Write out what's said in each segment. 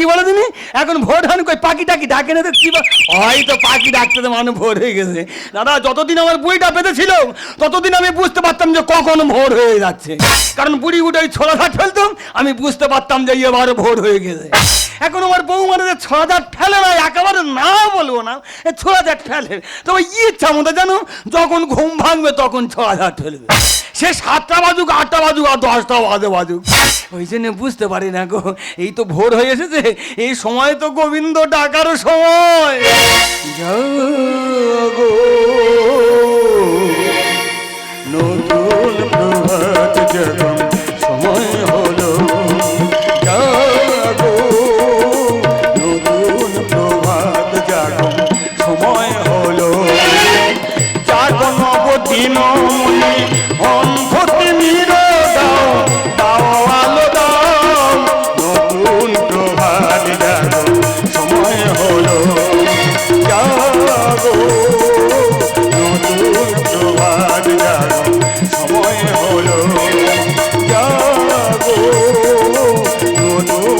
কি বলো তুমি? এখন ভোট হন কই পাখি টাকি ডাকে না তো বল- হয়তো পাখি ডাকতে তো মানুষ ভোর হয়ে গেছে। দাদা, যতদিন আমার বুড়িটা পেতেছিল ততদিন আমি বুঝতে পারতাম যে কখন ভোর হয়ে যাচ্ছে। কারণ বুড়ি উঠে ওই ছোলা ঘাট ফেলতাম, আমি বুঝতে পারতাম যে এবার ভোর হয়ে গেছে। এখন আমার বউ মানে যে ছোলা হাজার ফেলে না একেবারে না বলব না ছ হাজার ফেলে। তবে ইচ্ছা মতো জানো যখন ঘুম ভাঙবে তখন ছ হাজার ফেলবে সে সাতটা বাজুক, আটটা বাজুক আর দশটা বাজে বাজুক। ওই জন্য বুঝতে পারি না গো, এই তো ভোর হয়ে এসেছে, এই সময় তো গোবিন্দ ডাকারও সময়।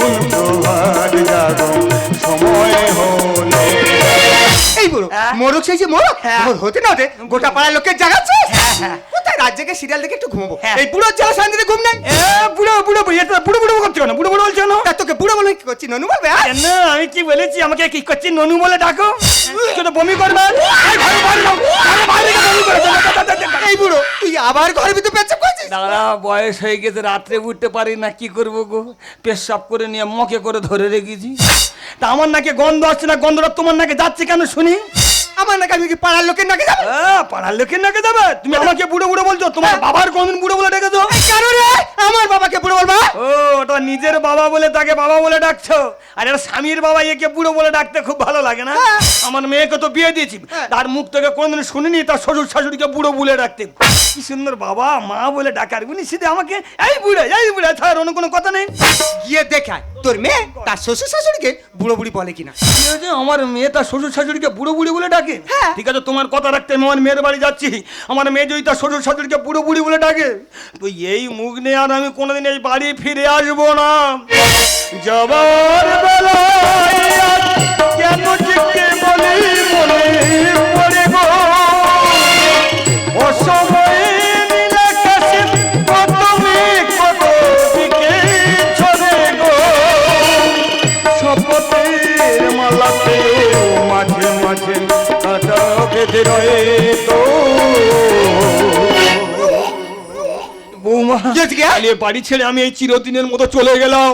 নতুন প্রভাত জাগো হ্যাঁ? মোরগ সেই যে হ্যাঁ। ভোর হতে না হতে গোটা পাড়ার লোকের জাগাচ্ছে হ্যাঁ, হ্যাঁ। কোথায় রাত জেগে সিরিয়াল দেখে একটু ঘুমবো হ্যাঁ। এই বুড়োর জ্বালা শান্তিতে ঘুম নাই এ বুড়ো বুড়ো বুড়ো এটা বুড়ো বুড়ো করছ না বুড়ো বুড়ো বলছো না তা তোকে বুড়ো বলে কি করছি ননু বলবে হ্যাঁ? না আমি কি বলেছি আমাকে কি করছি ননু বলে ডাকো কিন্তু বমি করবে। এই বুড়ো তুই আবার ঘরের ভিতরে পেচ্ছাপ করছিস দাদা বয়স হয়ে গেছে রাত্রে উঠতে পারি না কি করব গো পেশাব করে নিয়ে মকে করে ধরে রেখেছি তা আমার নাকি গন্ধ আসছে না গন্ধটা তোমার নাকি যাচ্ছে কেন শুনি আমার নাকি আমি কি পাড়ার লোকের নাকি যাব? আহ, পাড়ার লোকের নাকি যাবে। তুমি আমাকে বুড়ো বুড়ো বলছো তোমার বাবার কোনদিন বুড়ো বলে ডেকেছো? কেন রে আমার বাবাকে বুড়ো বলবা। ও নিজের বাবা বলে তাকে বাবা বলে ডাকছো? আর এটা স্বামীর বাবা একে বুড়ো বলে ডাকতে খুব ভালো লাগে না? হ্যাঁ। আমার মেয়েকে তো বিয়ে দিয়েছি। হ্যাঁ। তার মুখ থেকে কোনদিন শুনিনি তার শ্বশুর শাশুড়িকে বুড়ো বলে ডাকতে। কি সুন্দর বাবা মা বলে ডাকার। উনি সিধে আমাকে এই বুড়ো এই বুড়ো ছাড় অন্য কোনো কথা নেই। গিয়ে দেখায় তোর মেয়ে তার শ্বশুর শাশুড়িকে বুড়ো বুড়ি বলে কিনা? আমার মেয়ে তার শ্বশুর শাশুড়িকে বুড়ো বুড়ি বলে ডাকে? হ্যাঁ। ঠিক আছে তোমার কথা রাখতে আমি আমার মেয়ের বাড়ি যাচ্ছি। আমার মেয়ে যদি তার শ্বশুর শাশুড়িকে বুড়ো বুড়ি বলে ডাকে তো এই মুখ নিয়ে আর আমি কোনোদিন এই বাড়ি ফিরে আসব না। যাবার বেলায় কেন বলি বলি পালিয়ে বাড়ি ছেড়ে আমি এই চিরদিনের মতো চলে গেলাম।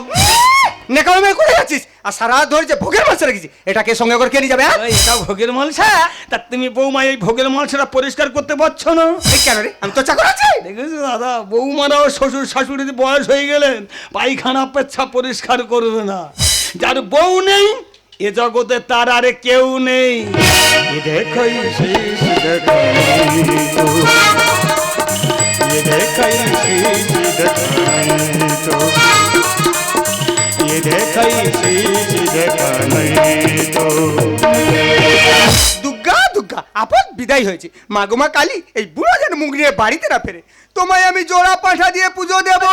নেকামে মেয়ে করে যাচ্ছিস? আর সারা ধরে যে ভোগের মাছ রেখেছিস এটাকে সঙ্গে করে কে যাবে হ্যাঁ? এটা ভোগের মালসা তা তুমি বৌমা এই ভোগের মালসাটা পরিষ্কার করতে পারছ না? এই কেন রে? আমি তো চাকর আছি? দেখেছ দাদা বৌমারাও শ্বশুর শাশুড়ির বয়স হয়ে গেলেন। পায়খানা পেচ্ছা পরিষ্কার করবে না। যার বউ নেই এ জগতে তার আরে কেউ নেই। এ দেখাই শেষ দেখাই তো দুর্গা দুর্গা আপদ বিদায় হয়েছে। মাগমা কালী, এই বুড়ো যেন মুখ নিয়ে বাড়িতে না ফেরে। তোমায় আমি জোড়া পাঠা দিয়ে পুজো দেব।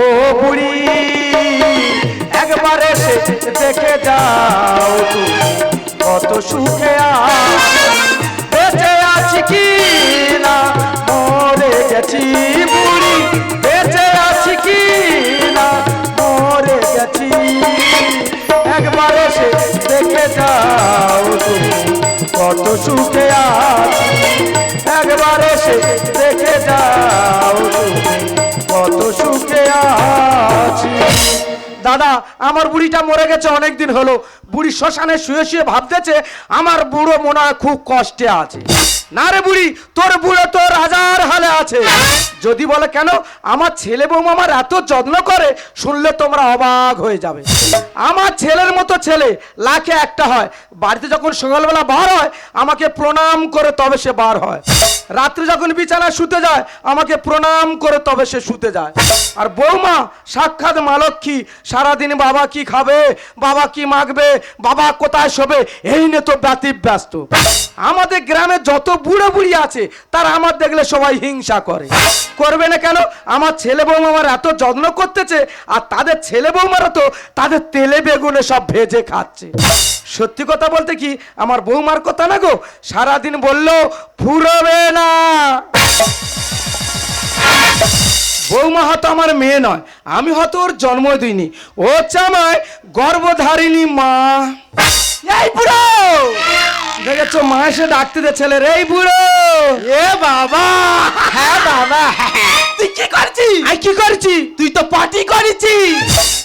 ও বুড়ি দেখে যাও তুমি, কত সুখে। বেঁচে আছি কি না? মরে গেছি বুড়ি। বেঁচে আছি কি না? মরে গেছি। একবার দেখে যাও তুমি, কত সুখে আছি। একবার দেখে যাও তুমি, কত সুখে দাদা, আমার বুড়িটা মরে গেছে অনেক দিন হলো। বুড়ি শ্মশানে শুয়ে শুয়ে ভাবতেছে, আমার বুড়ো মনে খুব কষ্টে আছে। না রে বুড়ি, তোর বুড়ো তো রাজার হালে আছে। যদি বলে কেন, আমার ছেলে বৌমা আমার এত যত্ন করে, শুনলে তোমরা অবাক হয়ে যাবে। আমার ছেলের মতো ছেলে, লাখে একটা হয়। বাড়িতে যখন সকালবেলা বার হয়, আমাকে প্রণাম করে তবে সে বার হয়। রাত্রে যখন বিছানায় শুতে যায়, আমাকে প্রণাম করে তবে সে শুতে যায়। আর বৌমা, সাক্ষাৎ মালক্ষী সারাদিন বাবা কি খাবে, বাবা কি মাখবে বাবা কোথায় শোবে, এই নিয়ে তো ব্যতীত ব্যস্ত আমাদের গ্রামে যত বুড়ো বুড়ি আছে, তারা আমার দেখলে সবাই হিংসা করে। করবে না কেন? আমার ছেলে বৌমা আমার এত যত্ন করতেছে, আর তাদের ছেলে বৌমারা তো তাদের তেলে বেগুনে সব ভেজে খাচ্ছে। সত্যি কথা বলতে কি, আমার বৌমার কথা না গো? সারাদিন বলল, ফুরবে না। বৌমা হয়তো আমার মেয়ে নয়, আমি হয়তো ওর জন্ম দিইনি ও চামায় গর্ভধারিণী মা। এই দেখেছ মা এসে ডাকতে দে ছেলে রে বুড়ো। এ বাবা। হ্যাঁ বাবা। তুই কি করছিস? আই কি করছি? তুই তো পার্টি করেছিস।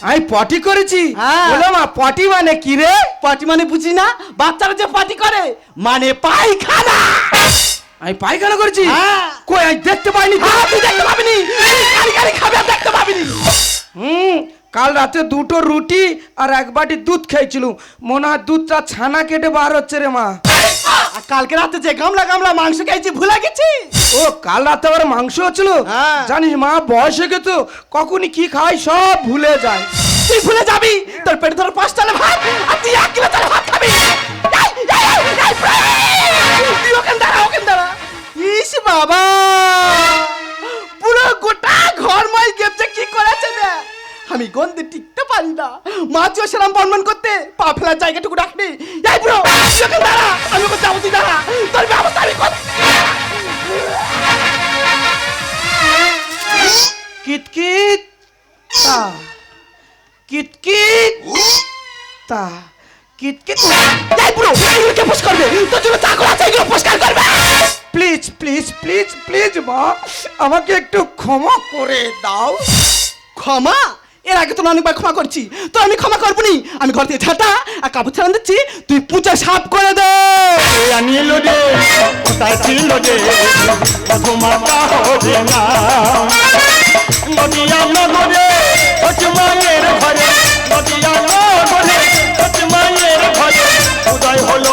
আমি পটি করেছি? হ্যাঁ। বলো মা পটি মানে কি রে? পার্টি মানে বুঝি না? বাচ্চারা যে পার্টি করে মানে পায়খানা। আমি পায়খানা করেছি? হ্যাঁ। কই আমি দেখতে পাইনি। হ্যাঁ, তুই দেখতে পাবিনি। কারি কারি খাবে দেখতে পাবিনি। হুম কাল রাতে দুটো রুটি আর এক বাটি দুধ খেয়েছিলু মনে হয় দুধটা ছানা কেটে বার হচ্ছে রে মা। আর কালকে রাতে যে গামলা গামলা মাংস খাইছি ভুলে গেছি? ও কাল রাতে আবার মাংস হচ্ছিল? হ্যাঁ। জানিস মা বয়স হয়ে গেছে কখনই কি খাই সব ভুলে যায়। তুই ভুলে যাবি? তোর পেটে ধর পাঁচ টালে ভাত আর তুই এক কিলো তালে ভাত খাবি। এই, এই, এই, এই, এই, তুই ওখানে দাঁড়া ওখানে দাঁড়া। ইস বাবা! পুরো গোটা ঘর মাই গেমছে কি করেছে না আমি গন্ধে টিকতে পারি না। মাছও সেরাম বনবন করতে পা ফেলার জায়গাটুকু রাখনি। এই দাঁড়া আমি ওখানে যাব তুই দাঁড়া। তোর ব্যবস্থা আমি করছি। কিতকিত তা কিতকিত তা কিতকিত এই পুরো এগুলোকে পোষ করবে। তোর জন্য চাকর আছে এগুলো পরিষ্কার করবে। প্লিজ প্লিজ প্লিজ প্লিজ মা আমাকে একটু ক্ষমা করে দাও। ক্ষমা? এর আগে তো অনেকবার ক্ষমা করছি। তো আমি ক্ষমা করব নি আমি ঘর থেকে ঝাঁটা আর কাপড় ছাড়ান দিচ্ছি। তুই পূজা সাফ করে দে। উদয় হলো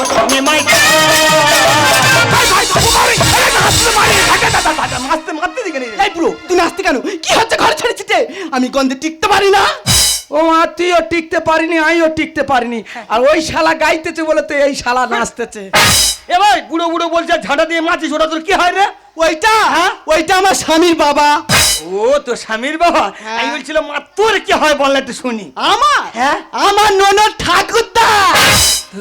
আমি গন্ধে টিকতে পারি না। ও মা তুইও টিকতে পারিনি আমিও টিকতে পারিনি। আর ওই শালা গাইতেছে বলে তো এই শালা নাচতেছে। এ ভাই বুড়ো বুড়ো বলছে ঝাঁটা দিয়ে মাছি ওটা তোর কি হয় রে? ওইটা? ওইটা আমার স্বামীর বাবা। ও তো স্বামীর বাবা? আমি বলছিলাম মা তোর কি হয় একটু শুনি। আমার? হ্যাঁ? আমার ননদ ঠাকুরদা। তো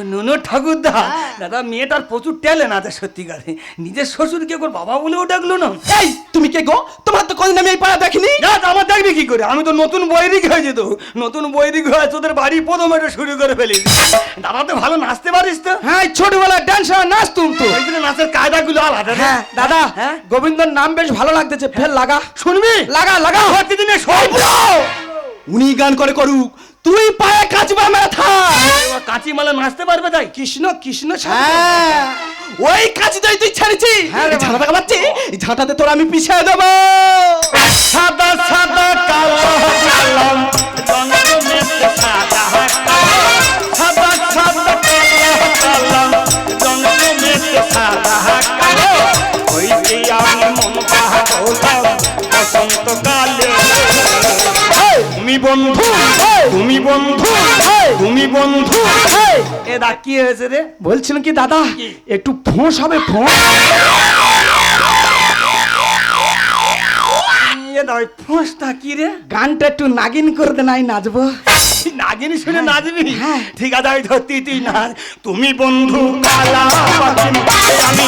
ঠাকুরদা? দাদা মেয়েটার প্রচুর ট্যালেন্ট আছে সত্যিকারে। নিজের শ্বশুরকে ওর বাবা বলেও ডাকলো না। এই তুমি কে গো? তোমার তো কোনদিন আমি এই পাড়া দেখিনি। না আমার দেখবি কি করে? আমি তো নতুন বৈরিক হয়ে যেত নতুন বৈরিক হয়ে তোদের বাড়ি প্রথম এটা শুরু করে ফেলি। দাদা তো ভালো নাচতে পারিস তো? হ্যাঁ ছোটবেলায় ডান্সার নাচতুম তো ওই জন্য নাচের কায়দাগুলো আলাদা হ্যাঁ। দাদা হ্যাঁ? গোবিন্দর নাম বেশ ভালো লাগতেছে। ফের লাগা। শুনবি? লাগা লাগা। প্রতিদিনে সব উনি গান করে করুক। তুই পায়ে কাচবা মাথা কাঁচি মালে নাচতে পারবে তাই? কৃষ্ণ কৃষ্ণ হ্যাঁ। ওই কাচিটাই তুই ছেড়েছি হ্যাঁ রে এই ঝাঁটা এই ঝাঁটাতে তোর আমি পিছিয়ে দেবো। সাদা সাদা কালো কালো সাদা সাদা বন্ধু তুমি বন্ধু তুমি বন্ধু। এ দা কি হয়েছে রে? বলছিল কি দাদা একটু ফোঁস হবে ফোঁস। ফোঁসটা কি রে? গানটা একটু নাগিন করে দে নাই নাচবো। নাগিনি শুনে নাচবি? ঠিক আছে আমি ধরতি তুই নাচ। তুমি বন্ধু কালা আমি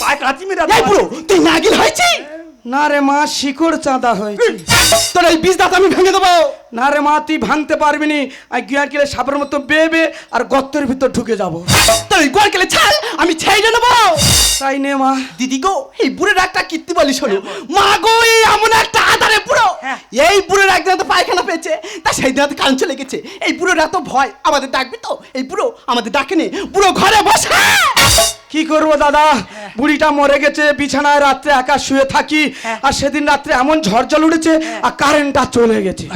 পায়ে কাঁচি মেরে পুরো তুই নাগিন হয়েছি না রে মা শিকড় চাঁদা হয়েছে। তোর এই বীজ দাঁত আমি ভেঙে দেবো। না রে মা তুই ভাঙতে পারবি নি। আর গিয়া কিলে সাপের মতো বেবে আর গর্তের ভিতর ঢুকে যাব। তোর এই গোয়াল কেলে ছাল আমি ছেড়ে নেব তাই নে মা। দিদি গো এই বুড়োর একটা কীর্তি বলি শোনো। মা গো এই এমন একটা আধারে বুড়ো। এই বুড়োর একদিন তো পায়খানা পেয়েছে তা সেই দিন কান চলে গেছে। এই বুড়োর এত ভয় আমাদের ডাকবি তো? এই বুড়ো আমাদের ডাকেনি বুড়ো ঘরে বসে। কি করব দাদা? বুড়িটা মরে গেছে বিছানায় রাত্রে একা শুয়ে থাকি আর সেদিন রাত্রে এমন ঝড়জল উঠেছে আর কারেন্টটা চলে গেছে।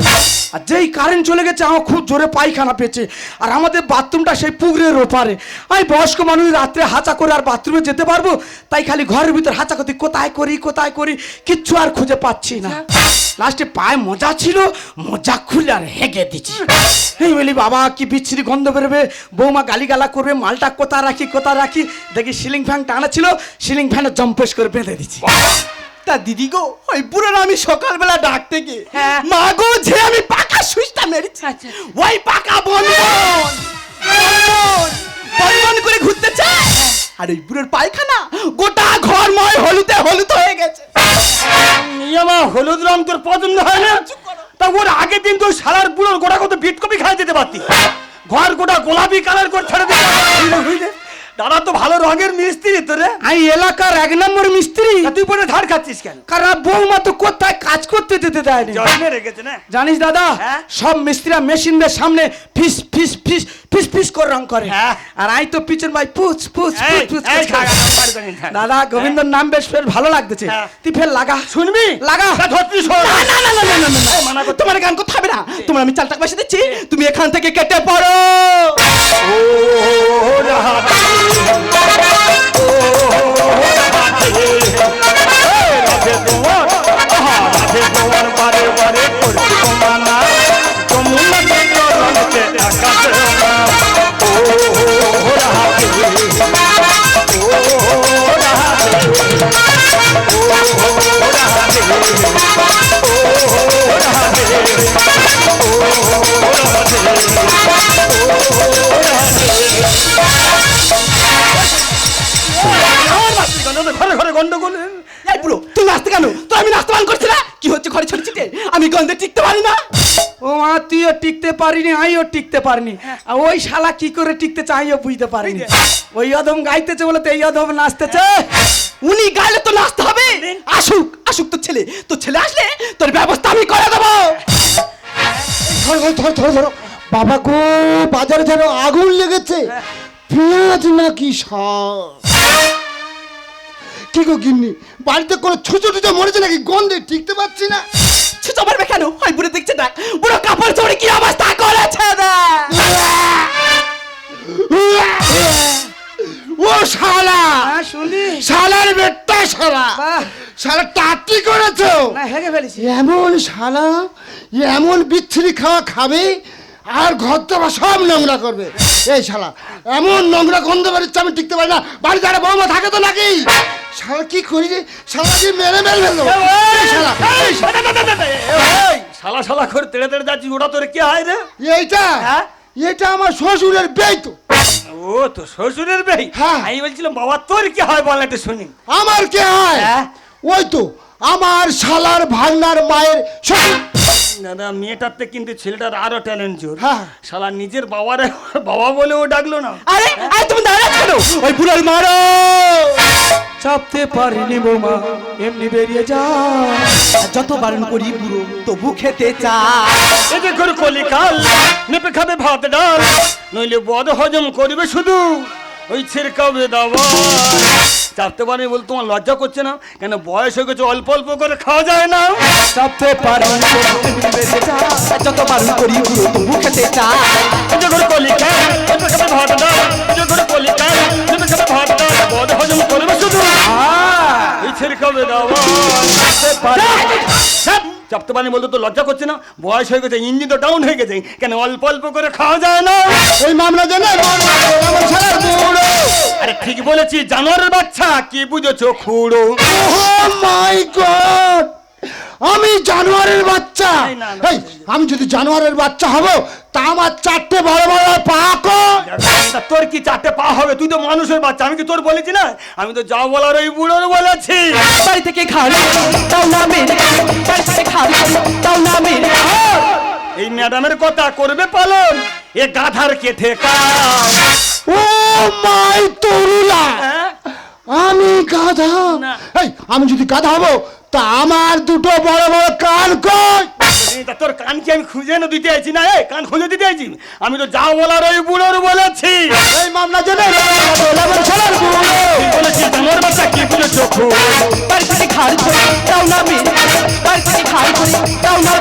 আর যেই কারেন্ট চলে গেছে আমার খুব জোরে পায়খানা পেয়েছে আর আমাদের বাথরুমটা সেই পুকুরের ওপারে। আমি বয়স্ক মানুষ রাত্রে হাঁচা করে আর বাথরুমে যেতে পারব তাই খালি ঘরের ভিতর হাঁচা করতে কোথায় করি কোথায় করি কিচ্ছু আর খুঁজে পাচ্ছি না। লাস্টে পায়ে মজা ছিল মজা খুলে আর হেগে দিচ্ছি এই বলি বাবা কি বিচ্ছিরি গন্ধ বেরোবে? বৌমা গালিগালা করবে মালটা কোথা রাখি কোথা রাখি? দেখি সিলিং ফ্যান টানা ছিল সিলিং ফ্যানে জম্পেস করে বেঁধে দিচ্ছি তা দিদি গো ওই বুড়োর আমি সকালবেলা ডাকতে গিয়ে হ্যাঁ। মা গো যে আমি পাকা সুইচটা মেরেছি ওই পাকা বন্ধন বন্ধন করে ঘুরতে চায়? আর ওই বুড়োর পায়খানা গোটা ঘরময় হলুদে হলুদ হয়ে গেছে। ইয়ামা হলুদ রং তোর পছন্দ হয় না? তা ওর আগের দিন তো সারার বুড়োর গোটা কত বিট কপি খাই যেতে পারতি। ঘর গোটা গোলাপি কালার করে ছেড়ে দিতে? দাদা তো ভালো রঙের মিস্ত্রি তো রে। আমি এলাকার এক নম্বর মিস্ত্রি। তুই পরে ধার খাচ্ছিস কেন? কারণ বৌমা তো কোথায় কাজ করতে দিতে দেয়নি? জন্মে রেখেছে না? জানিস দাদা হ্যাঁ? সব মিস্ত্রিরা মেশিনদের সামনে ফিস ফিস ফিস ফিস ফিস করে রং করে। হ্যাঁ। আর আই তো পিছন ভাই পুচ পুচ পুচ। দাদা গোবিন্দর নাম বেশ ফের ভালো লাগতেছে। হ্যাঁ। তুই ফের লাগা। শুনবি? লাগা। ধরতি না না না তোমার গান করতে হবে না। তোমার আমি চাল টাকা পয়সা দিচ্ছি তুমি এখান থেকে কেটে পড়ো। ও রাধে, ও পারিনি আমিও টিকতে পারিনি। আর ওই শালা কি করে টিকতে চাইও বুঝতে পারিনি। ওই অধম গাইতেছে বলে তো এই অধম নাচতেছে। উনি গাইলে তো নাচতে হবে। আসুক আসুক তোর ছেলে। তোর ছেলে আসলে তোর ব্যবস্থা আমি করে দেবো। ধরো ধরো ধরো ধরো ধরো। বাবা গো বাজারে যেন আগুন লেগেছে। পেঁয়াজ নাকি শাক কি গো গিন্নি বাড়িতে কোনো ছোট ছোট মরেছে নাকি? গন্ধে টিকতে পারছি না। ছুতো বেখান কেন? ওই বুড়ো দেখছে না। বুড়ো কাপড় চড়ে কি অবস্থা করেছে ও শালা! শুনি। শালার বেটটা শালা। শালা টাটি করেছ! না হেগে ফেলেছি। এমন শালা এমন বিচ্ছিরি খাওয়া খাবে আর ঘর তো আবার সব নোংরা করবে। এই শালা এমন নোংরা গন্ধ বেরোচ্ছে আমি টিকতে পারি না। বাড়িতে একটা বৌমা থাকে তো নাকি? শালা কি করি রে শালা কি মেরে মেরে ফেলল? এই শালা এই শালা, শালা শালা করে তেড়ে তেড়ে যাচ্ছি ওটা তোর কি হয় রে? এইটা? হ্যাঁ? এটা আমার শ্বশুরের বেই তো। ও তো শ্বশুরের বেই? হ্যাঁ। আমি বলছিলাম বাবা তোর কি হয় বল একটু শুনি। আমার কে হয়? হ্যাঁ? ওই তো আমার শালার ভাগনার মায়ের শ্বশুর। দাদা মেয়েটাতে কিন্তু ছেলেটার আরও ট্যালেন্ট জোর। হ্যাঁ। শালা নিজের বাবারে বাবা বলে ও ডাকলো না। আরে আরে তুমি আছো কেন? ওই বুড়োর মারো! চাপতে পারিনি বৌমা এমনি বেরিয়ে যা। যত বারণ করি বুড়ো তবু খেতে চায় এই যে করে কলিকাল নেপে খাবে ভাত ডাল। নইলে বদ হজম করবে শুধু ওই ছেড়কাবে দাবা চাপতে পারি বল তোমার লজ্জা করছে না? কেন বয়স হয়ে গেছে অল্প অল্প করে খাওয়া যায় না? চাপতে পারিনি। যা যত বারণ করি তবু খেতে চায় এই যে করে কলিকাল নেপে খাবে ভাত ডাল এই যে করে কলিকাল নেপে খাবে ভাত ডাল বদ হজম করবে শুধু এই ছেড়কাবে দাবা চাপতে পারি বলতে তো লজ্জা করছে না? বয়স হয়ে গেছে ইঞ্জিন তো ডাউন হয়ে গেছে। কেন অল্প অল্প করে খাওয়া যায় না? এই মামলা জানে ঠিক বলেছি জানোয়ারের বাচ্চা কি বুঝেছ খুড়ো? My God! আমি জানোয়ারের বাচ্চা। এই। আমি যদি জানোয়ারের বাচ্চা হব তা আমার চারটে বড় বড় পা তোর কি চারটে পা হবে? তুই তো মানুষের বাচ্চা আমি কি তোর বলেছি না? আমি তো যা বলার ওই বুড়োর বলেছি। বাড়ি থেকে খালি তাও না মেরে বাড়ি থেকে খালি তাও না মেরে। এই ম্যাডামের কথা করবে পালন এ গাধার কে ঠেকা ও মাই তরুলা! হ্যাঁ? আমি গাধা! এই আমি যদি গাধা হব তা আমার দুটো বড় বড় কান কই? এই তা তোর কান কি আমি খুঁজে এনে দিতে আইছি না এ কান খুঁজে দিতে আইছি। আমি তো যা বলার ওই বুড়োর বলেছি। এই মামলা জেনে আমার আমার বাচ্চা কি বলে চোখ খালি তাও না খালি তাও না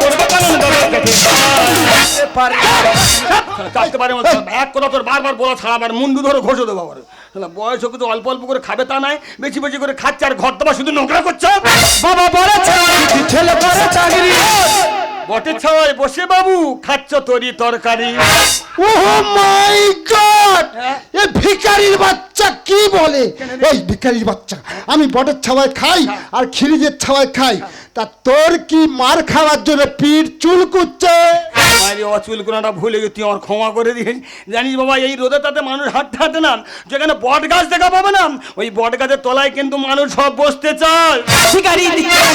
করবে পারে এক কথা তোর বারবার বলা ছাড়া আবার মুন্ডু ধরে ঘষে দেবো বয়স হোক তো অল্প অল্প করে খাবে তা নাই বেশি বেশি করে খাচ্ছে আর ঘর তোমার শুধু নোংরা করছ? বাবা ছেলে চাকরি। বটে ছয় বসে বাবু খাচ্ছ তরি তরকারি। ও মাই গড! এ ভিখারির বাচ্চা কি বলে? এই ভিখারির বাচ্চা আমি বটের ছাওয়ায় খাই আর খিরিজের ছাওয়ায় খাই। তা তোর কি মার খাওয়ার জন্য পিঠ চুল কুচ্ছে? মায়ের অচুল কোনাটা ভুলে গেছি তুই আমার ক্ষমা করে দিস জানিস বাবা এই রোদে তাতে মানুষ হাঁটতে হাঁটে না। যেখানে বট গাছ দেখা পাবে না ওই বট গাছের তলায় কিন্তু মানুষ সব বসতে চায়। ভিখারি ভিখারি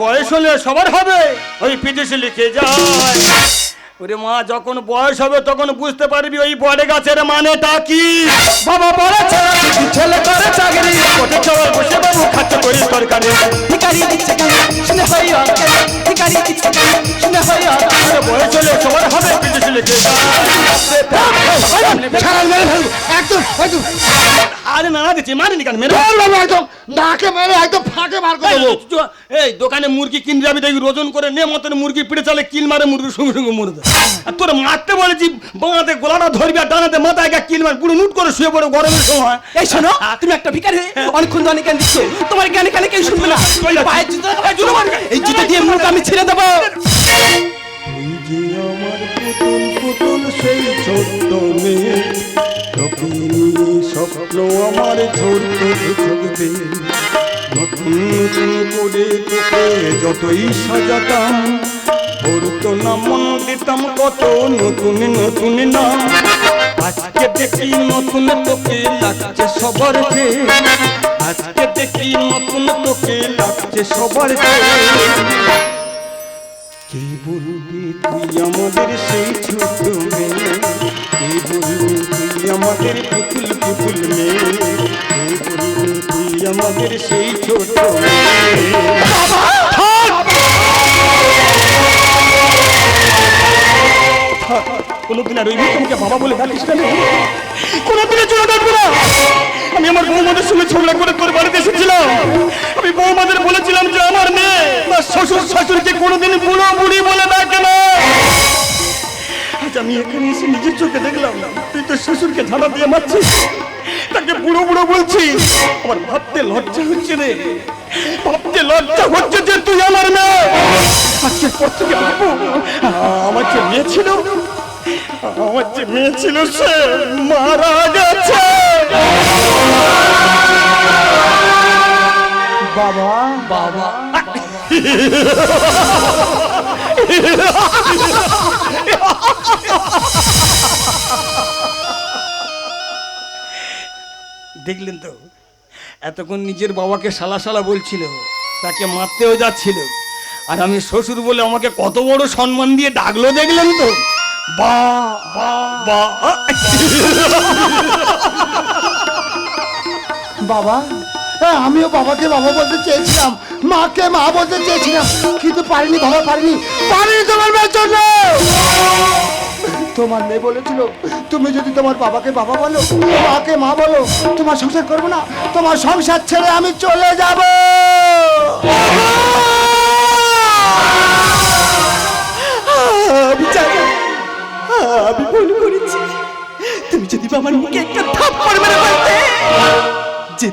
বয়স হলে সবার হবে। ওই পিটিসি লিখে যায়। ওরে মা যখন বয়স হবে তখন বুঝতে পারবি ওই বড় গাছের মানেটা কি। বাবা বলেছে ছেলে করে চাকরি। ওঠে চলার বসে বাবু খাচ্ছে করি তরকারি। ভিকারি দিচ্ছে কেন? শুনে হই ভিকারি দিচ্ছে কেন? শুনে হই বয়স হলে সবার হবে। একদম একদম আরে না দিচ্ছি মারিনি কেন? মেরে একদম নাকে মেরে একদম ফাঁকে বার করে দেবো। এই দোকানে মুরগি কিনতে যাবি দেখি ওজন করে নে মতন মুরগি পিড়ে চালে কিল মারে মুরগি সঙ্গে সঙ্গে মরে যায়। আর তোর মারতে বলেছি বাঁতে গলাটা ধরবি আর ডানাতে মাথায় গা কিল মার পুরো নুট করে শুয়ে পড়ে গরমের সময়। এই শোনো তুমি একটা হয়ে অনেকক্ষণ ধরে জ্ঞান দিচ্ছ। তোমার জ্ঞানে কানে কেউ শুনবে না। পায়ের জুতো মারবে। এই জুতো দিয়ে মুখ আমি ছেড়ে দেবো। আমার পুতুল পুতুল সেই ছোট্ট মেয়ে। নিয়ে স্বপ্ন আমার থাকবে নতুন নতুন করে তোকে যতই সাজাতাম পড়তো না মন দিতাম কত নতুন নতুন নাম আজকে দেখি নতুন তোকে লাগছে সবার আজকে দেখি নতুন তোকে লাগছে সবার কে বলবি তুই আমাদের সেই ছোট মেয়ে? বলবি তুই আমাদের পুতুল পুতুল মেয়ে? বলবি তুই আমাদের সেই ছোট আর ওই মুখে বাবা বলে ডাকিস না কোনোদিনও চলে ডাকবো না? আমি আমার বৌমাদের সঙ্গে ঝগড়া করে তোর বাড়িতে এসেছিলাম। আমি বৌমাদের বলেছিলাম যে আমার মেয়ে বা শ্বশুর শাশুড়িকে কোনোদিন বুড়ো বুড়ি বলে ডাকে না। আজ আমি এখানে এসে নিজের চোখে দেখলাম তুই তো শ্বশুরকে ঝাড়া দিয়ে মারছিস। তাকে বুড়ো বুড়ো বলছিস আমার ভাবতে লজ্জা হচ্ছে রে। ভাবতে লজ্জা হচ্ছে যে তুই আমার মেয়ে। আজকের পর থেকে ভাবো আমার যে মেয়ে ছিল আমার যে মেয়ে ছিল সে মারা গেছে। বাবা। বাবা। দেখলেন তো? এতক্ষণ নিজের বাবাকে সালা সালা বলছিল, তাকে মারতেও যাচ্ছিল। আর আমি শ্বশুর বলে আমাকে কত বড় সম্মান দিয়ে ডাকলো দেখলেন তো? বা বাবা আমিও বাবাকে বাবা বলতে চেয়েছিলাম, মাকে মা বলতে চেয়েছিলাম, কিন্তু পারিনি, বাবা পারিনি। পারিনি তোমার মেয়ের জন্য! তোমার মেয়ে বলেছিল, তুমি যদি তোমার বাবাকে বাবা বলো, মাকে মা বলো, তোমার সংসার করব না, তোমার সংসার ছেড়ে আমি চলে যাব। আমি ভুল করেছি। তুমি যদি আমার মুখে যে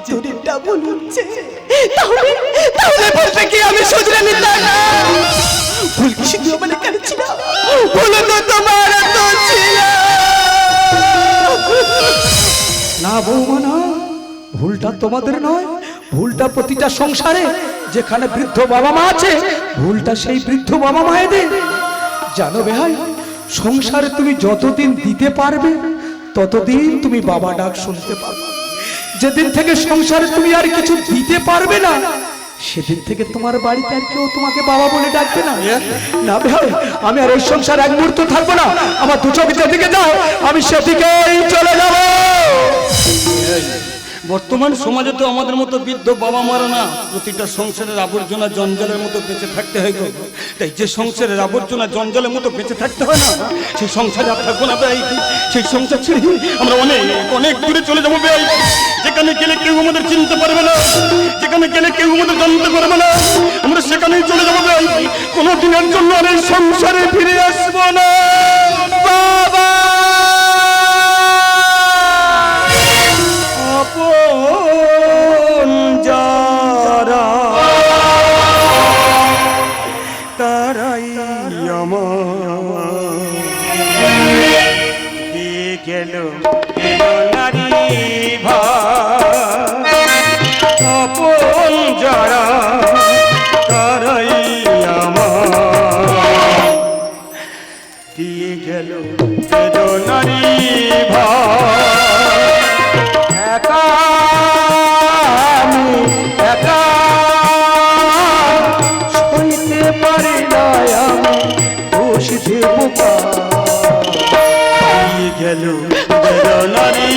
তাহলে তাহলে বলতে কি আমি শুধরে নিতাম না ভুল কি শুধু আমার এখানে ছিল ভুল তো তোমার তো ছিল। না বৌমা না ভুলটা তোমাদের নয়। ভুলটা প্রতিটা সংসারে যেখানে বৃদ্ধ বাবা মা আছে ভুলটা সেই বৃদ্ধ বাবা মায়েদের। জানো বেহাই সংসারে তুমি যতদিন দিতে পারবে ততদিন তুমি বাবা ডাক শুনতে পারবে। যেদিন থেকে সংসারে তুমি আর কিছু দিতে পারবে না সেদিন থেকে তোমার বাড়িতে আর কেউ তোমাকে বাবা বলে ডাকবে না। না ভাই আমি আর এই সংসার এক মুহূর্ত থাকব না। আমার দু চোখ যেদিকে যাও আমি সেদিকেই চলে যাব। বর্তমান সমাজে তো আমাদের মতো বৃদ্ধ বাবা মারা না প্রতিটা সংসারের আবর্জনা জঞ্জালের মতো বেঁচে থাকতে হয় গো। তাই যে সংসারের আবর্জনা জঞ্জালের মতো বেঁচে থাকতে হয় না, সেই সংসারে আর থাকব না ভাই সেই সংসার ছেড়ে আমরা অনেক অনেক দূরে চলে যাব ভাই যেখানে গেলে কেউ আমাদের চিনতে পারবে না, যেখানে গেলে কেউ আমাদের জানতে পারবে না, আমরা সেখানেই চলে যাব ভাই কোনো দিনের জন্য এই সংসারে ফিরে আসব না। গেল নারী